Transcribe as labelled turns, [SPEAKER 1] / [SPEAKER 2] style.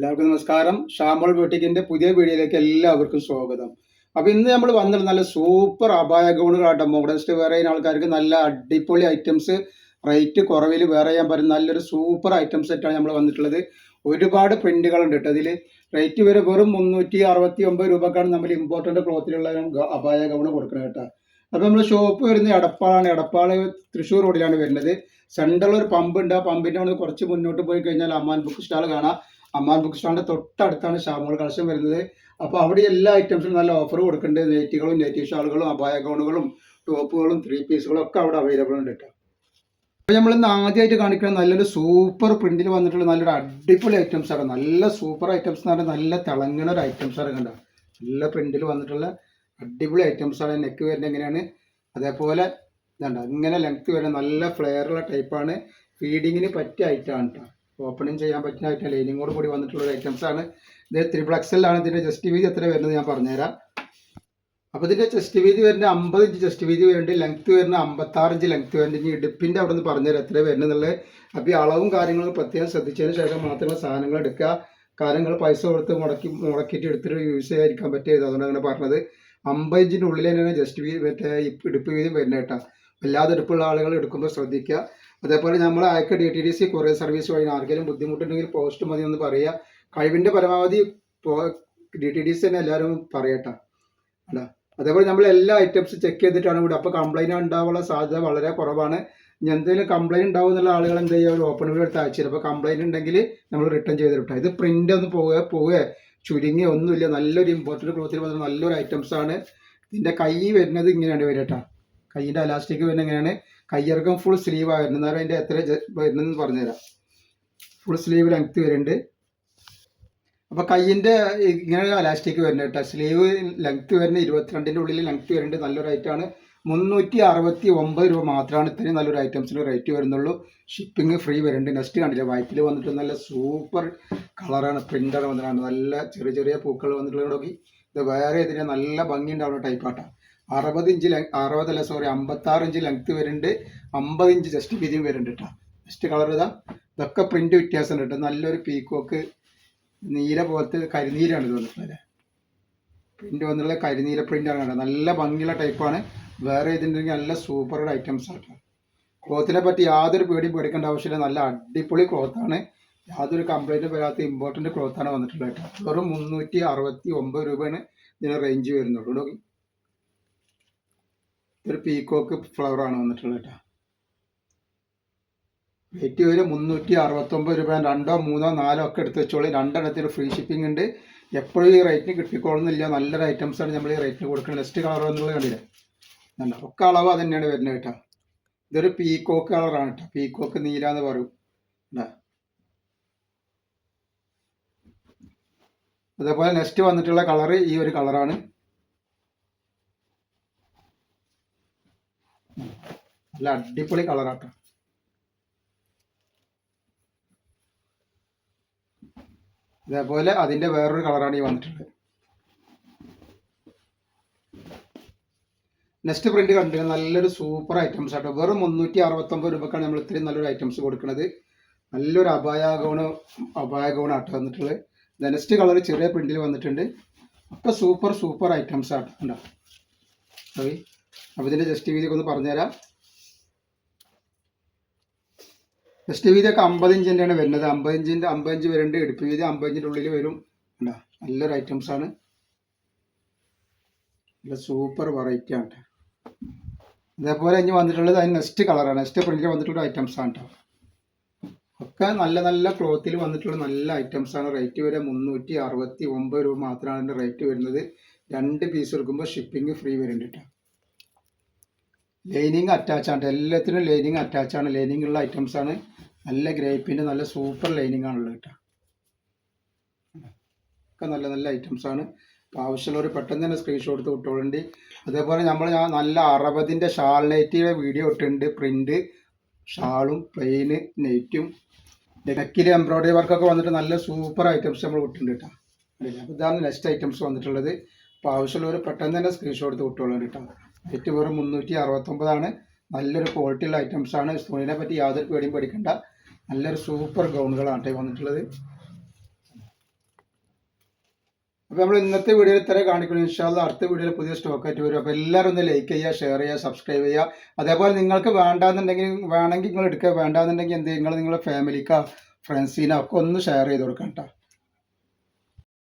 [SPEAKER 1] എല്ലാവർക്കും നമസ്കാരം. ഷാമോൾ ബ്യൂട്ടിക്കിന്റെ പുതിയ വീഡിയോയിലേക്ക് എല്ലാവർക്കും സ്വാഗതം. അപ്പൊ ഇന്ന് നമ്മൾ വന്നിട്ട് നല്ല സൂപ്പർ അപായ ഗൗണുകളാട്ടോ മോഡസ്റ്റ് വേറെ ആൾക്കാർക്ക് നല്ല അടിപൊളി ഐറ്റംസ് റേറ്റ് കുറവിൽ വേറെ ചെയ്യാൻ പറ്റും നല്ലൊരു സൂപ്പർ ഐറ്റം സെറ്റാണ് നമ്മൾ വന്നിട്ടുള്ളത്. ഒരുപാട് പ്രിന്റുകളുണ്ട് കേട്ടോ അതിൽ റേറ്റ് വരെ വെറും മുന്നൂറ്റി അറുപത്തി ഒമ്പത് രൂപക്കാണ് നമ്മൾ ഇമ്പോർട്ടന്റ് ക്ലോത്തിലുള്ള അപായ ഗൗണ് കൊടുക്കുന്നത് കേട്ടോ. അപ്പോൾ നമ്മൾ ഷോപ്പ് വരുന്നത് എടപ്പാളാണ്. എടപ്പാൾ തൃശ്ശൂർ റോഡിലാണ് വരുന്നത്. സെൻട്രൽ ഒരു പമ്പ് ഉണ്ട്. ആ പമ്പിന്റെ കുറച്ച് മുന്നോട്ട് പോയി കഴിഞ്ഞാൽ അമ്മാൻ ബുക്ക് സ്റ്റാൾ കാണാം. അമ്മാൻ ബുക്ക് സ്റ്റാളിന്റെ തൊട്ടടുത്താണ് ഷാമോൾ കളക്ഷൻ വരുന്നത്. അപ്പോൾ അവിടെ എല്ലാ ഐറ്റംസിനും നല്ല ഓഫർ കൊടുക്കുന്നുണ്ട്. നെറ്റികളും നെറ്റി ഷാളുകളും അപായ ഗൗണുകളും ടോപ്പുകളും ത്രീ പീസുകളും ഒക്കെ അവിടെ അവൈലബിൾ ഉണ്ട് കേട്ടോ അപ്പോൾ നമ്മൾ ഇന്ന് ആദ്യമായിട്ട് കാണിക്കുന്ന നല്ലൊരു സൂപ്പർ പ്രിന്റിൽ വന്നിട്ടുള്ള നല്ലൊരു അടിപൊളി ഐറ്റംസ് ആണ്. നല്ല സൂപ്പർ ഐറ്റംസ് എന്ന് പറഞ്ഞാൽ നല്ല തിളങ്ങണ ഒരു ഐറ്റംസ് ആണ് നല്ല പ്രിന്റിൽ വന്നിട്ടുള്ള അടിപൊളി ഐറ്റംസ് ആണ്. നെക്ക് വരുന്നത് എങ്ങനെയാണ്? അതേപോലെ ഇതുണ്ട് ഇങ്ങനെ ലെങ്ത് വരുന്ന നല്ല ഫ്ലെയർ ഉള്ള ടൈപ്പാണ് ഫീഡിങ്ങിന് പറ്റിയ ഐറ്റമാണ് കേട്ടോ ഓപ്പണിങ് ചെയ്യാൻ പറ്റുന്ന ഐറ്റം ലൈനിങ്ങോട് കൂടി വന്നിട്ടുള്ള ഐറ്റംസ് ആണ്. ഇത് ത്രിപിൾ എക്സലാണ് ഇതിന്റെ ജസ്റ്റ് വീതി എത്ര വരുന്നത് ഞാൻ പറഞ്ഞുതരാം. അപ്പോൾ ഇതിന്റെ ചെസ്റ്റ് വീതി വരുന്ന അമ്പത് ഇഞ്ച് ചെസ്റ്റ് വീതി വരുന്നുണ്ട്. ലെങ്ത് വരുന്ന അമ്പത്താറ് ഇഞ്ച് ലെങ്ത് വരുന്നുണ്ട്. ഇനി ഇടുപ്പിന്റെ അവിടെ നിന്ന് പറഞ്ഞുതരാം എത്ര വരുന്നുള്ളത് അപ്പോൾ ഈ അളവും കാര്യങ്ങളും പ്രത്യേകം ശ്രദ്ധിച്ചതിന് ശേഷം മാത്രമേ സാധനങ്ങൾ എടുക്കുക. കാര്യങ്ങൾ പൈസ കൊടുത്ത് മുടക്കി മുടക്കിയിട്ട് എടുത്തിട്ട് യൂസ് ചെയ്യാതിരിക്കാൻ പറ്റിയത് അതുകൊണ്ട് അങ്ങനെ പറഞ്ഞത്. അമ്പത് ഇഞ്ചിന്റെ ഉള്ളിൽ തന്നെയാണ് ജസ്റ്റ് വീതി മറ്റേ ഇടുപ്പ് വീതി വരുന്നത് കേട്ടോ. വല്ലാതെ ഇടുപ്പുള്ള ആളുകൾ എടുക്കുമ്പോൾ ശ്രദ്ധിക്കുക. അതേപോലെ നമ്മൾ അയക്ക D T D C courier service വഴി ആർക്കെങ്കിലും ബുദ്ധിമുട്ടുണ്ടെങ്കിൽ പോസ്റ്റ് മതി എന്ന് പറയുക കഴിവിന്റെ പരമാവധി ഡി ടി ഡി സി തന്നെ എല്ലാവരും പറയട്ടെ. അല്ല അതേപോലെ നമ്മൾ എല്ലാ ഐറ്റംസ് ചെക്ക് ചെയ്തിട്ടാണ് ഇവിടെ. അപ്പോൾ കംപ്ലൈന്റ് ഉണ്ടാവാനുള്ള സാധ്യത വളരെ കുറവാണ്. എന്തെങ്കിലും കംപ്ലൈന്റ് ഉണ്ടാവും എന്നുള്ള ആളുകൾ എന്ത് ചെയ്യുക ഒരു ഓപ്പൺ വീട് എടുത്ത് അയച്ചു അപ്പോൾ കംപ്ലൈന്റ് ഉണ്ടെങ്കിൽ നമ്മൾ റിട്ടേൺ ചെയ്ത് വിട്ടാൽ ഇത് പ്രിന്റ് ഒന്ന് പോവുക പോവുക. ചുരുങ്ങി ഒന്നുമില്ല. നല്ലൊരു ഇമ്പോർട്ടന്റ് ക്ലോത്തിൽ വന്ന നല്ലൊരു ഐറ്റംസ് ആണ്. ഇതിന്റെ കൈ വരുന്നത് ഇങ്ങനെയാണ് വരട്ടാ കൈയിന്റെ അലാസ്റ്റിക് വരുന്നത് എങ്ങനെയാണ് കയ്യിറക്കം ഫുൾ സ്ലീവ് ആയിരുന്നു എന്നാലും അതിന്റെ എത്ര വരുന്നെന്ന് പറഞ്ഞുതരാം. ഫുൾ സ്ലീവ് ലെങ്ത് വരുന്നുണ്ട്. അപ്പോൾ കയ്യിന്റെ ഇങ്ങനെ അലാസ്റ്റിക് വരുന്നത് കേട്ടോ. സ്ലീവ് ലെങ്ത് വരുന്ന ഇരുപത്തിരണ്ടിന്റെ ഉള്ളിൽ ലെങ്ത് വരുന്നുണ്ട്. നല്ലൊരു ഐറ്റമാണ് മുന്നൂറ്റി അറുപത്തി ഒമ്പത് രൂപ മാത്രമാണ് ഇത്രയും നല്ലൊരു ഐറ്റംസിന് റേറ്റ് വരുന്നുള്ളൂ. ഷിപ്പിംഗ് ഫ്രീ വരുന്നുണ്ട്. നെക്സ്റ്റ് കണ്ടില്ല? വൈറ്റിൽ വന്നിട്ട് നല്ല സൂപ്പർ കളറാണ് പ്രിന്റർ വന്നിട്ടാണ് നല്ല ചെറിയ ചെറിയ പൂക്കൾ വന്നിട്ടുള്ള നോക്കി ഇത് വേറെ ഇതിന് നല്ല ഭംഗി ഉണ്ടാവുന്ന ടൈപ്പാട്ടാണ് അറുപത് ഇഞ്ച് അറുപതല്ല സോറി അമ്പത്താറ് ഇഞ്ച് ലെങ്ത് വരുന്നുണ്ട്. അമ്പത് ഇഞ്ച് ജസ്റ്റ് വീതിയും വരുന്നുണ്ട് കേട്ടോ ജസ്റ്റ് കളർ ഇതാ. ഇതൊക്കെ പ്രിന്റ് വ്യത്യാസം ഉണ്ട് നല്ലൊരു പീക്കോക്ക് നീല പോലത്തെ കരിനീരാണ് ഇത് വന്നിട്ടുള്ളത് പ്രിന്റ് വന്നിട്ടുള്ള കരിനീല പ്രിന്റാണ് കേട്ടോ നല്ല ഭംഗിയുള്ള ടൈപ്പാണ് വേറെ ഇതിന്റെ നല്ല സൂപ്പർ ഐറ്റംസ് ആണ് ക്ലോത്തിനെ പറ്റി യാതൊരു പേടിയും പേടിക്കേണ്ട ആവശ്യമില്ല. നല്ല അടിപൊളി ക്ലോത്താണ് യാതൊരു കംപ്ലൈന്റും വരാത്ത ഇമ്പോർട്ടന്റ് ക്ലോത്താണ് വന്നിട്ടുള്ളത് കേട്ടോ വെറും മുന്നൂറ്റി അറുപത്തി ഒമ്പത് രൂപയാണ് ഇതിന് റേഞ്ച് വരുന്നുള്ളൂ. ഒരു പീക്കോക്ക് ഫ്ലവർ ആണ് വന്നിട്ടുള്ളത് കേട്ടോ. റേറ്റ് വരെ മുന്നൂറ്റി അറുപത്തൊമ്പത് രൂപ. രണ്ടോ മൂന്നോ നാലോ ഒക്കെ എടുത്ത് വെച്ചോളൂ. രണ്ടെണ്ണത്തിന് ഫ്രീ ഷിപ്പിംഗ് ഉണ്ട്. എപ്പോഴും ഈ റേറ്റിന് കിട്ടിക്കോളുന്നില്ല. നല്ലൊരു ആണ് നമ്മൾ ഈ റേറ്റിന് കൊടുക്കുന്നത് നെക്സ്റ്റ് കളർ എന്നുള്ളത് കണ്ടില്ലേ? നല്ല ഒക്കെ അളവ് അത് തന്നെയാണ് വരുന്നത് കേട്ടോ. ഇതൊരു പീക്കോക്ക് കളറാണ് കേട്ടോ. പീക്കോക്ക് നീല എന്ന് പറയും. അതേപോലെ നെക്സ്റ്റ് വന്നിട്ടുള്ള കളർ ഈ ഒരു കളറാണ് നല്ല അടിപൊളി കളറാട്ടോ ഇതേപോലെ അതിന്റെ വേറൊരു കളറാണ് ഈ വന്നിട്ടുള്ളത്. നെക്സ്റ്റ് പ്രിന്റ് കണ്ടിട്ട് നല്ലൊരു സൂപ്പർ ഐറ്റംസ് ആട്ടോ. വെറും മുന്നൂറ്റി അറുപത്തൊമ്പത് രൂപക്കാണ് നമ്മൾ ഇത്രയും നല്ലൊരു ഐറ്റംസ് കൊടുക്കുന്നത്. നല്ലൊരു അപായ ഗൗണ് ആട്ടോ വന്നിട്ടുള്ളത് നെക്സ്റ്റ് കളർ ചെറിയ പ്രിന്റിൽ വന്നിട്ടുണ്ട്. ഒക്കെ സൂപ്പർ സൂപ്പർ ഐറ്റംസ് ആട്ടോ. ഉണ്ടോ സോറി അപ്പോൾ ഇതിന്റെ ജസ്റ്റ് വീതിയൊക്കെ ഒന്ന് പറഞ്ഞുതരാം. ജസ്റ്റ് വീതിയൊക്കെ അമ്പത് ഇഞ്ചിന്റെയാണ് വരുന്നത്. അമ്പത് ഇഞ്ചിന്റെ അമ്പത് ഇഞ്ച് വരുന്നുണ്ട് എടുപ്പ് വീതി അമ്പത് ഇഞ്ചിന്റെ ഉള്ളിൽ വരും. ഉണ്ടോ നല്ലൊരു ഐറ്റംസ് ആണ്. നല്ല സൂപ്പർ വെറൈറ്റി ആണ് ഇതേപോലെ ഇനി വന്നിട്ടുള്ളത് അതിന് നെക്സ്റ്റ് കളറാണ് നെക്സ്റ്റ് പ്രിന്റിൽ വന്നിട്ടുള്ള ഐറ്റംസ് ആണ് കേട്ടോ ഒക്കെ നല്ല നല്ല ക്ലോത്തിൽ വന്നിട്ടുള്ള നല്ല ഐറ്റംസ് ആണ്. റേറ്റ് വരെ മുന്നൂറ്റി അറുപത്തി ഒമ്പത് രൂപ മാത്രമാണ് റേറ്റ് വരുന്നത്. രണ്ട് പീസ് എടുക്കുമ്പോൾ ഷിപ്പിംഗ് ഫ്രീ വരുന്നുണ്ട് കേട്ടോ ലൈനിങ് അറ്റാച്ച് ആണ്. എല്ലാത്തിനും ലൈനിങ് അറ്റാച്ച് ആണ്. ലൈനിങ് ഉള്ള ഐറ്റംസ് ആണ്. നല്ല ഗ്രേപ്പിന്റെ നല്ല സൂപ്പർ ലൈനിങ് ആണുള്ളത് കേട്ടോ. ഒക്കെ നല്ല നല്ല ഐറ്റംസ് ആണ്. അപ്പോൾ ആവശ്യമുള്ളവർ പെട്ടെന്ന് തന്നെ സ്ക്രീൻഷോട്ട് എടുത്ത് വിട്ടോളുണ്ട്. അതേപോലെ നമ്മൾ നല്ല അറുപതിന്റെ ഷാൾ നൈറ്റിയുടെ വീഡിയോ ഇട്ടിട്ടുണ്ട്. പ്രിന്റ് ഷാളും പ്ലെയിന് നെയ്റ്റും നെക്കിൽ എംബ്രോയിഡറി വർക്കൊക്കെ വന്നിട്ട് നല്ല സൂപ്പർ ഐറ്റംസ് നമ്മൾ വിട്ടിട്ടുണ്ട് കേട്ടോ. അപ്പോൾ ഇതാണ് നെക്സ്റ്റ് ഐറ്റംസ് വന്നിട്ടുള്ളത്. അപ്പോൾ ആവശ്യമുള്ളവർ പെട്ടെന്ന് തന്നെ സ്ക്രീൻഷോട്ട് എടുത്ത് വിട്ടോളൂ കേട്ടോ. റേറ്റ് വെറും മുന്നൂറ്റി അറുപത്തൊമ്പതാണ് നല്ലൊരു ക്വാളിറ്റിയുള്ള ഐറ്റംസ് ആണ്. തുണിനെ പറ്റി യാതൊരു പേടിയും പഠിക്കേണ്ട നല്ലൊരു സൂപ്പർ ഗൗണുകളാണ് വന്നിട്ടുള്ളത്. അപ്പോൾ നമ്മൾ ഇന്നത്തെ വീഡിയോയിൽ ഇത്ര കാണിക്കണം ഇൻഷാല്ല അടുത്ത വീഡിയോയിൽ പുതിയ സ്റ്റോക്ക് ആയിട്ട് വരും. അപ്പോൾ എല്ലാവരും ഒന്ന് ലൈക്ക് ചെയ്യുക ഷെയർ ചെയ്യുക സബ്സ്ക്രൈബ് ചെയ്യുക. അതേപോലെ നിങ്ങൾക്ക് വേണ്ടാന്നുണ്ടെങ്കിൽ വേണമെങ്കിൽ നിങ്ങൾ എടുക്കുക. വേണ്ടാന്നുണ്ടെങ്കിൽ എന്ത് നിങ്ങൾ നിങ്ങളുടെ ഫാമിലിക്കോ ഫ്രണ്ട്സിനൊക്കെ ഒന്ന് ഷെയർ ചെയ്ത് കൊടുക്കാം കേട്ടോ